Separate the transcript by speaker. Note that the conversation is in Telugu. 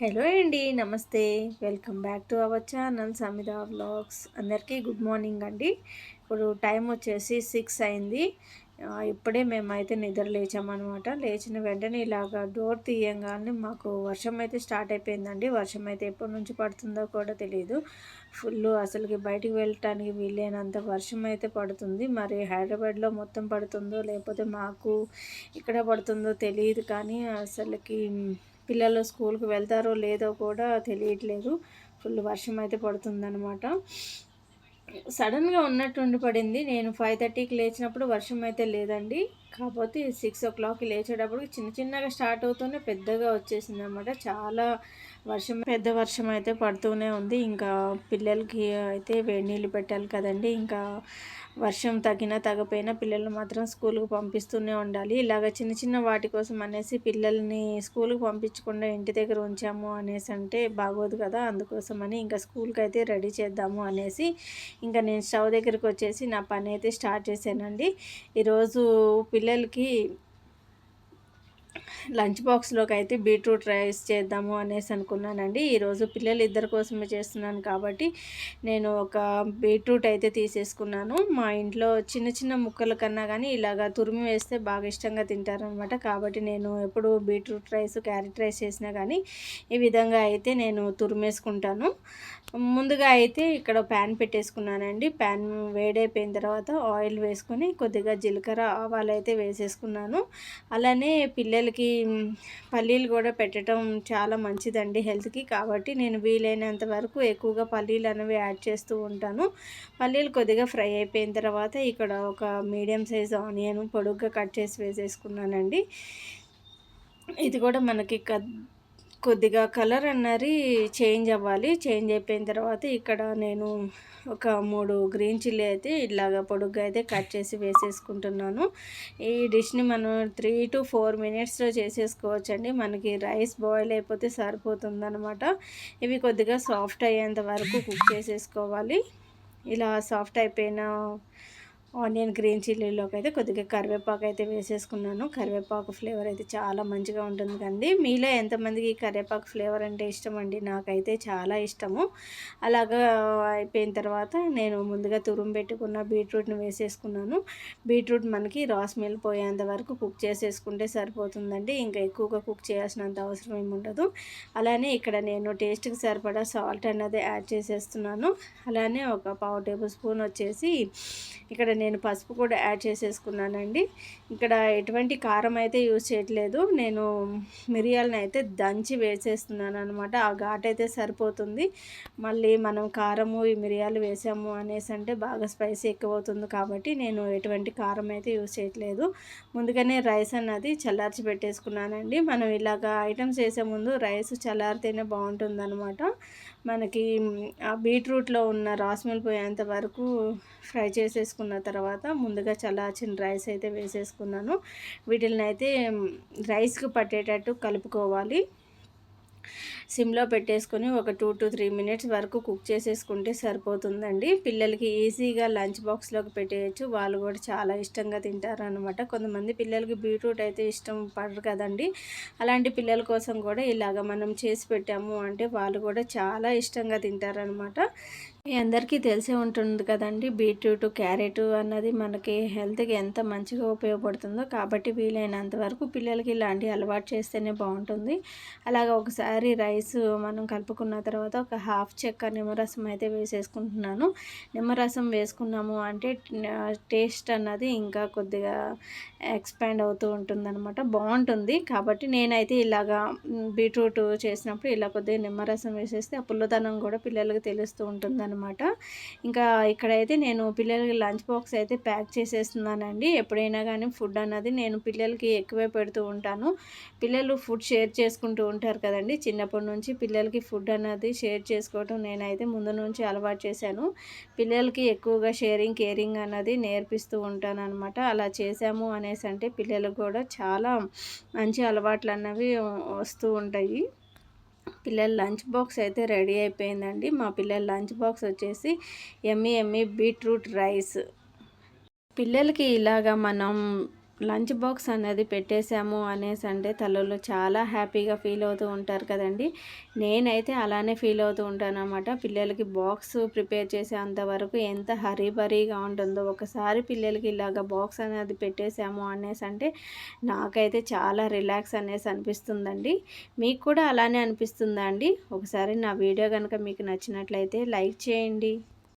Speaker 1: హలో అండి నమస్తే. Welcome back to our channel Samitha vlogs. అందరికీ గుడ్ మార్నింగ్ అండి. ఇప్పుడు టైం వచ్చేసి సిక్స్ అయింది. ఇప్పుడే మేమైతే నిద్ర లేచామన్నమాట. లేచిన వెంటనే ఇలాగ డోర్ తీయంగానే మాకు వర్షం అయితే స్టార్ట్ అయిపోయిందండి. వర్షం అయితే ఎప్పటి నుంచి పడుతుందో కూడా తెలియదు ఫుల్ అసలుకి బయటికి వెళ్ళటానికి వీలైనంత వర్షం అయితే పడుతుంది. మరి హైదరాబాద్లో మొత్తం పడుతుందో లేకపోతే మాకు ఇక్కడ పడుతుందో తెలియదు కానీ అసలుకి పిల్లలు స్కూల్కి వెళ్తారో లేదో కూడా తెలియట్లేదు. ఫుల్ వర్షం అయితే పడుతుందనమాట సడన్గా ఉన్నట్టుండి పడింది నేను ఫైవ్ థర్టీకి లేచినప్పుడు వర్షం అయితే లేదండి. కాకపోతే సిక్స్ ఓ క్లాక్కి లేచేటప్పుడు చిన్న చిన్నగా స్టార్ట్ అవుతూనే పెద్దగా వచ్చేసింది అనమాట చాలా వర్షం పెద్ద వర్షం అయితే పడుతూనే ఉంది. ఇంకా పిల్లలకి అయితే వేడి నీళ్ళు పెట్టాలి కదండి. ఇంకా వర్షం తగ్గినా తగ్గపోయినా పిల్లల్ని మాత్రం స్కూల్కి పంపిస్తూనే ఉండాలి. ఇలాగ చిన్న చిన్న వాటి కోసం అనేసి పిల్లల్ని స్కూల్కి పంపించకుండా ఇంటి దగ్గర ఉంచాము అనేసి అంటే బాగోదు కదా. అందుకోసం అని ఇంకా స్కూల్కి అయితే రెడీ చేద్దాము అనేసి ఇంకా నేను స్టవ్ దగ్గరికి వచ్చేసి నా పని అయితే స్టార్ట్ చేశానండి. ఈరోజు పిల్లలకి లంచ్ బాక్స్లోకి అయితే బీట్రూట్ రైస్ చేద్దాము అనేసి అనుకున్నానండి. ఈరోజు పిల్లలు ఇద్దరి కోసమే చేస్తున్నాను కాబట్టి నేను ఒక బీట్రూట్ అయితే తీసేసుకున్నాను. మా ఇంట్లో చిన్న చిన్న ముక్కల కన్నా కానీ ఇలాగా తురిమి వేస్తే బాగా ఇష్టంగా తింటారనమాట కాబట్టి నేను ఎప్పుడు బీట్రూట్ రైస్ క్యారెట్ రైస్ చేసినా కానీ ఈ విధంగా అయితే నేను తురిమేసుకుంటాను. ముందుగా అయితే ఇక్కడ ప్యాన్ పెట్టేసుకున్నానండి. ప్యాన్ వేడైపోయిన తర్వాత ఆయిల్ వేసుకొని కొద్దిగా జీలకర్ర ఆవాలు అయితే వేసేసుకున్నాను. అలానే పిల్లలకి పల్లీలు కూడా పెట్టడం చాలా మంచిదండి హెల్త్కి. కాబట్టి నేను వీలైనంత వరకు ఎక్కువగా పల్లీలు అనేవి యాడ్ చేస్తూ ఉంటాను. పల్లీలు కొద్దిగా ఫ్రై అయిపోయిన తర్వాత ఇక్కడ ఒక మీడియం సైజ్ ఆనియన్ పొడుగ్గా కట్ చేసి వేసేసుకున్నానండి. ఇది కూడా మనకి కొద్దిగా కలర్ అన్నది చేంజ్ అవ్వాలి. చేంజ్ అయిపోయిన తర్వాత ఇక్కడ నేను ఒక మూడు గ్రీన్ చిల్లీ అయితే ఇలాగ పొడుగ్గా అయితే కట్ చేసి వేసేసుకుంటున్నాను. ఈ డిష్ని మనం త్రీ టు ఫోర్ మినిట్స్లో చేసేసుకోవచ్చండి. మనకి రైస్ బాయిల్ అయిపోతే సరిపోతుందనమాట ఇవి కొద్దిగా సాఫ్ట్ అయ్యేంత వరకు కుక్ చేసేసుకోవాలి. ఇలా సాఫ్ట్ అయిపోయిన ఆనియన్ గ్రీన్ చిల్లీలోకి అయితే కొద్దిగా కరివేపాకు అయితే వేసేసుకున్నాను. కరివేపాకు ఫ్లేవర్ అయితే చాలా మంచిగా ఉంటుంది కండి మీలో ఎంతమందికి కరివేపాకు ఫ్లేవర్ అంటే ఇష్టం అండి? నాకైతే చాలా ఇష్టము. అలాగా అయిపోయిన తర్వాత నేను ముందుగా తురుము పెట్టుకున్న బీట్రూట్ని వేసేసుకున్నాను. బీట్రూట్ మనకి రాస్ మిల్ పోయేంత వరకు కుక్ చేసేసుకుంటే సరిపోతుందండి. ఇంకా ఎక్కువగా కుక్ చేయాల్సినంత అవసరం ఏమి ఉండదు. అలానే ఇక్కడ నేను టేస్ట్కి సరిపడా సాల్ట్ అన్నది యాడ్ చేసేస్తున్నాను. అలానే ఒక పావు టేబుల్ స్పూన్ వచ్చేసి ఇక్కడ నేను పసుపు కూడా యాడ్ చేసేసుకున్నానండి. ఇక్కడ ఎటువంటి కారం అయితే యూజ్ చేయట్లేదు. నేను మిరియాలను అయితే దంచి వేసేస్తున్నాను అనమాట ఆ ఘాట్ అయితే సరిపోతుంది. మళ్ళీ మనం కారము ఈ మిరియాలు వేసాము అనేసి అంటే బాగా స్పైసీ ఎక్కువ అవుతుంది కాబట్టి నేను ఎటువంటి కారం అయితే యూజ్ చేయట్లేదు. ముందుగానే రైస్ అన్నది చల్లార్చి పెట్టేసుకున్నానండి. మనం ఇలాగ ఐటమ్స్ చేసే ముందు రైస్ చల్లారితేనే బాగుంటుంది అనమాట మనకి ఆ బీట్రూట్లో ఉన్న రాస్మెల్ పోయేంత వరకు ఫ్రై చేసేసుకున్న తర్వాత ముందుగా చల్లార్చిన రైస్ అయితే వేసేసుకున్నాను. వీటిని అయితే రైస్కి పట్టేటట్టు కలుపుకోవాలి. సిమ్లో పెట్టేసుకొని ఒక టూ టు త్రీ మినిట్స్ వరకు కుక్ చేసేసుకుంటే సరిపోతుందండి. పిల్లలకి ఈజీగా లంచ్ బాక్స్లోకి పెట్టేయచ్చు. వాళ్ళు కూడా చాలా ఇష్టంగా తింటారు అనమాట కొంతమంది పిల్లలకి బీట్రూట్ అయితే ఇష్టం పడరు కదండి. అలాంటి పిల్లల కోసం కూడా ఇలాగ మనం చేసి పెట్టాము అంటే వాళ్ళు కూడా చాలా ఇష్టంగా తింటారనమాట మీ అందరికీ తెలిసే ఉంటుంది కదండి. బీట్రూట్ క్యారెట్ అన్నది మనకి హెల్త్కి ఎంత మంచిగా ఉపయోగపడుతుందో కాబట్టి వీలైనంత వరకు పిల్లలకి ఇలాంటి అలవాటు చేస్తేనే బాగుంటుంది. అలాగ ఒకసారి రైస్ మనం కలుపుకున్న తర్వాత ఒక హాఫ్ చెక్క నిమ్మరసం అయితే వేసేసుకుంటున్నాను. నిమ్మరసం వేసుకున్నాము అంటే టేస్ట్ అన్నది ఇంకా కొద్దిగా ఎక్స్పాండ్ అవుతూ ఉంటుందన్నమాట. బాగుంటుంది కాబట్టి నేనైతే ఇలాగా బీట్రూట్ చేసినప్పుడు ఇలా కొద్దిగా నిమ్మరసం వేసేస్తే ఆ పుల్లదనం కూడా పిల్లలకి తెలుస్తూ ఉంటుంది అనమాట ఇంకా ఇక్కడైతే నేను పిల్లలకి లంచ్ బాక్స్ అయితే ప్యాక్ చేసేస్తున్నానండి. ఎప్పుడైనా కానీ ఫుడ్ అన్నది నేను పిల్లలకి ఎక్కువే పెడుతూ ఉంటాను. పిల్లలు ఫుడ్ షేర్ చేసుకుంటూ ఉంటారు కదండి. చిన్నప్పటి నుంచి పిల్లలకి ఫుడ్ అన్నది షేర్ చేసుకోవటం నేనైతే ముందు నుంచి అలవాటు చేశాను. పిల్లలకి ఎక్కువగా షేరింగ్ కేరింగ్ అన్నది నేర్పిస్తూ ఉంటాను అనమాట అలా చేశాము అనేసి అంటే పిల్లలకు కూడా చాలా మంచి అలవాట్లు అన్నవి వస్తూ ఉంటాయి. పిల్లల లంచ్ బాక్స్ అయితే రెడీ అయిపోయిందండి. మా పిల్లల లంచ్ బాక్స్ వచ్చేసి ఎమ్మి ఎమ్మి బీట్రూట్ రైస్. పిల్లలకి ఇలాగా మనం లంచ్ బాక్స్ అనేది పెట్టేశాము అనేసి అంటే తల్లులు చాలా హ్యాపీగా ఫీల్ అవుతూ ఉంటారు కదండి. నేనైతే అలానే ఫీల్ అవుతూ ఉంటాను అనమాట పిల్లలకి బాక్స్ ప్రిపేర్ చేసేంత వరకు ఎంత హరీబరీగా ఉంటుందో ఒకసారి పిల్లలకి ఇలాగ బాక్స్ అనేది పెట్టేశాము అనేసి అంటే నాకైతే చాలా రిలాక్స్ అనేసి అనిపిస్తుందండి. మీకు కూడా అలానే అనిపిస్తుందా అండి? ఒకసారి నా వీడియో కనుక మీకు నచ్చినట్లయితే లైక్ చేయండి.